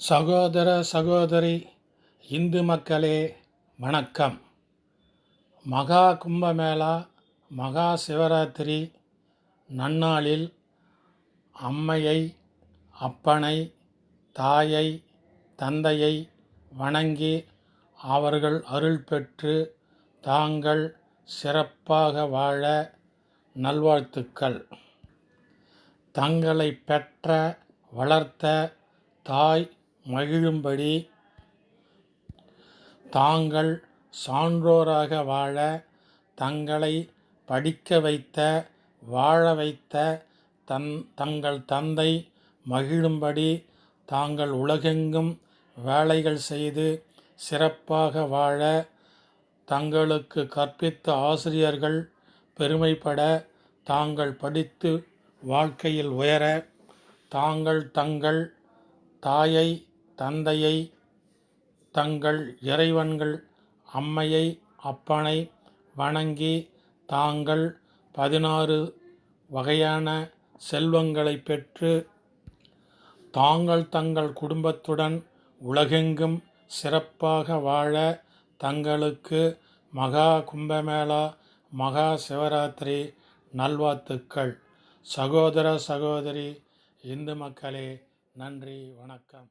சகோதர சகோதரி இந்து மக்களே வணக்கம். மகா கும்பமேளா மகா சிவராத்திரி நன்னாளில் அம்மையை அப்பனை தாயை தந்தையை வணங்கி அவர்கள் அருள் பெற்று தாங்கள் சிறப்பாக வாழ நல்வாழ்த்துக்கள். தங்களை பெற்ற வளர்த்த தாய் மகிழும்படி தாங்கள் சான்றோராக வாழ தங்களை படிக்க வைத்த வாழ வைத்த தன் தங்கள் தந்தை மகிழும்படி தாங்கள் உலகெங்கும் வேலைகள் செய்து சிறப்பாக வாழ தங்களுக்கு கற்பித்த ஆசிரியர்கள் பெருமைப்பட தாங்கள் படித்து வாழ்க்கையில் உயர தாங்கள் தங்கள் தாயை தந்தையை தங்கள் இறைவன்கள் அம்மையை அப்பனை வணங்கி தாங்கள் பதினாறு வகையான செல்வங்களை பெற்று தாங்கள் தங்கள் குடும்பத்துடன் உலகெங்கும் சிறப்பாக வாழ தங்களுக்கு மகா கும்பமேளா மகா சிவராத்திரி நல்வாழ்த்துக்கள். சகோதர சகோதரி இந்து மக்களே நன்றி வணக்கம்.